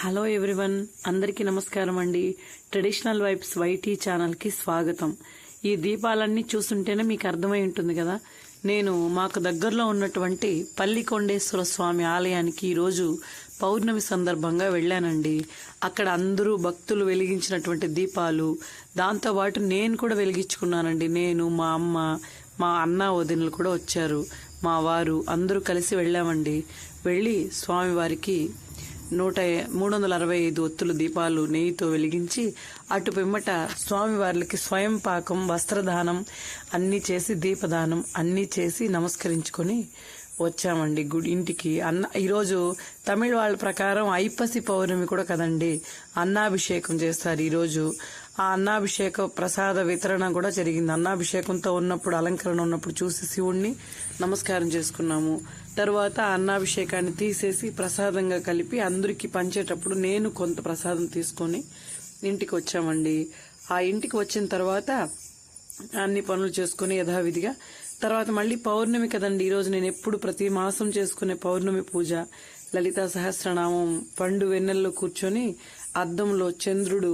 Hello everyone అందరికీ నమస్కారం అండి. ట్రెడిషనల్ వైబ్స్ వైటీ ఛానల్కి స్వాగతం. ఈ దీపాలన్నీ చూస్తుంటేనే మీకు అర్థమై ఉంటుంది కదా? నేను మాకు దగ్గరలో ఉన్నటువంటి పల్లికొండేశ్వర స్వామి ఆలయానికి ఈరోజు పౌర్ణమి సందర్భంగా వెళ్ళానండి. అక్కడ అందరూ భక్తులు వెలిగించినటువంటి దీపాలు. దాంతోపాటు నేను కూడా వెలిగించుకున్నానండి. నేను మా అమ్మ మా అన్న వదినలు కూడా వచ్చారు. మా వారు అందరూ కలిసి వెళ్ళామండి. వెళ్ళి స్వామివారికి నూట మూడు వందల అరవై ఐదు ఒత్తులు దీపాలు నెయ్యితో వెలిగించి అటు పిమ్మట స్వామివార్లకి స్వయం పాకం వస్త్రదానం అన్నీ చేసి దీపదానం అన్నీ చేసి నమస్కరించుకొని వచ్చామండి. గుడి ఇంటికి అన్న ఈరోజు తమిళ వాళ్ళ ప్రకారం ఐపసి పౌర్ణమి కూడా కదండి. అన్నాభిషేకం చేస్తారు ఈరోజు. ఆ అన్నాభిషేక ప్రసాద వితరణ కూడా జరిగింది. అన్నాభిషేకంతో ఉన్నప్పుడు అలంకరణ ఉన్నప్పుడు చూసి శివుణ్ణి నమస్కారం చేసుకున్నాము. తర్వాత ఆ అన్నాభిషేకాన్ని తీసేసి ప్రసాదంగా కలిపి అందరికీ పంచేటప్పుడు నేను కొంత ప్రసాదం తీసుకొని ఇంటికి వచ్చామండి. ఆ ఇంటికి వచ్చిన తర్వాత అన్ని పనులు చేసుకుని యథావిధిగా తర్వాత మళ్ళీ పౌర్ణమి కదండి ఈరోజు నేను ఎప్పుడు ప్రతి మాసం చేసుకునే పౌర్ణమి పూజ లలితా సహస్రనామం పండు వెన్నెల్లో కూర్చొని అద్దంలో చంద్రుడు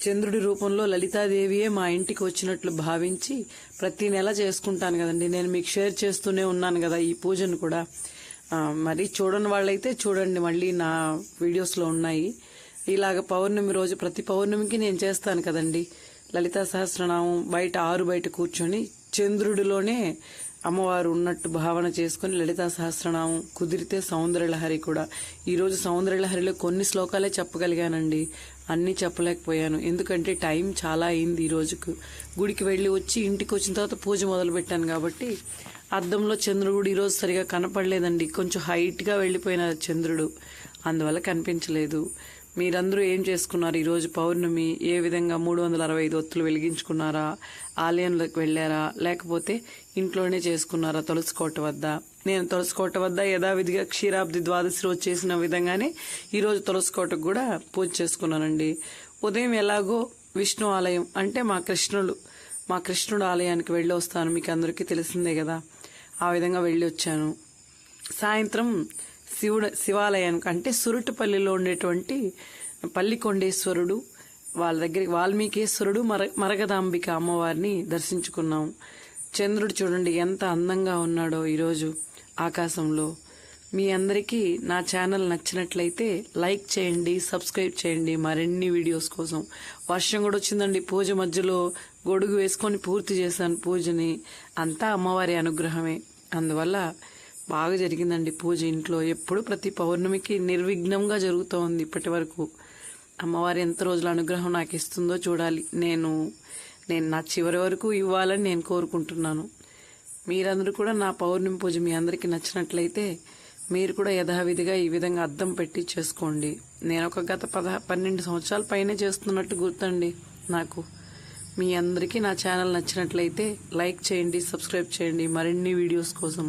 చంద్రుడి రూపంలో లలితాదేవియే మా ఇంటికి వచ్చినట్లు భావించి ప్రతి నెల చేసుకుంటాను కదండి. నేను మీకు షేర్ చేస్తూనే ఉన్నాను కదా ఈ పూజను కూడా. మరి చూడని వాళ్ళైతే చూడండి మళ్ళీ నా వీడియోస్లో ఉన్నాయి. ఇలాగ పౌర్ణమి రోజు ప్రతి పౌర్ణమికి నేను చేస్తాను కదండి. లలితా సహస్రనామం బయట ఆరు బయట కూర్చొని చంద్రుడిలోనే అమ్మవారు ఉన్నట్టు భావన చేసుకుని లలితా సహస్రనామం కుదిరితే సౌందర్యలహరి కూడా. ఈరోజు సౌందర్యలహరిలో కొన్ని శ్లోకాలే చెప్పగలిగానండి. అన్నీ చెప్పలేకపోయాను. ఎందుకంటే టైం చాలా అయింది ఈ రోజుకు. గుడికి వెళ్ళి వచ్చి ఇంటికి వచ్చిన తర్వాత పూజ మొదలు పెట్టాను కాబట్టి అద్దంలో చంద్రుడు ఈరోజు సరిగా కనపడలేదండి. కొంచెం హైట్గా వెళ్ళిపోయిన చంద్రుడు. అందువల్ల కనిపించలేదు. మీరందరూ ఏం చేసుకున్నారు? ఈరోజు పౌర్ణమి ఏ విధంగా మూడు వందల అరవై ఐదు ఒత్తులు వెలిగించుకున్నారా? ఆలయంలోకి వెళ్ళారా? లేకపోతే ఇంట్లోనే చేసుకున్నారా తులసికోట వద్ద? నేను తులసికోట వద్ద యథావిధిగా క్షీరాబ్ది ద్వాదశి రోజు చేసిన విధంగానే ఈరోజు తులసికోటకు కూడా పూజ చేసుకున్నానండి. ఉదయం ఎలాగో విష్ణు ఆలయం అంటే మా కృష్ణుడు మా కృష్ణుడు ఆలయానికి వెళ్ళి వస్తాను మీకు అందరికీ తెలిసిందే కదా. ఆ విధంగా వెళ్ళి వచ్చాను. సాయంత్రం శివుడు శివాలయానికి అంటే సురుటుపల్లిలో ఉండేటువంటి పల్లికొండేశ్వరుడు వాళ్ళ దగ్గరికి వాల్మీకేశ్వరుడు మర మరగదాంబిక అమ్మవారిని దర్శించుకున్నాం. చంద్రుడు చూడండి ఎంత అందంగా ఉన్నాడో ఈరోజు ఆకాశంలో. మీ అందరికీ నా ఛానల్ నచ్చినట్లయితే లైక్ చేయండి సబ్స్క్రైబ్ చేయండి మరిన్ని వీడియోస్ కోసం. వర్షం కూడా వచ్చిందండి పూజ మధ్యలో గొడుగు వేసుకొని పూర్తి చేశాను పూజని. అంతా అమ్మవారి అనుగ్రహమే. అందువల్ల బాగా జరిగిందండి పూజ ఇంట్లో. ఎప్పుడు ప్రతి పౌర్ణమికి నిర్విఘ్నంగా జరుగుతోంది ఇప్పటి వరకు. అమ్మవారి ఎంత రోజుల అనుగ్రహం నాకు ఇస్తుందో చూడాలి. నేను నేను నా చివరి వరకు ఇవ్వాలని నేను కోరుకుంటున్నాను. మీరందరూ కూడా నా పౌర్ణమి పూజ మీ అందరికీ నచ్చినట్లయితే మీరు కూడా యథావిధిగా ఈ విధంగా అద్దం పెట్టి చేసుకోండి. నేను ఒక గత పద పన్నెండు సంవత్సరాల పైనే చేస్తున్నట్టు గుర్తండి నాకు. మీ అందరికీ నా ఛానల్ నచ్చినట్లయితే లైక్ చేయండి సబ్స్క్రైబ్ చేయండి. మరిన్ని వీడియోస్ కోసం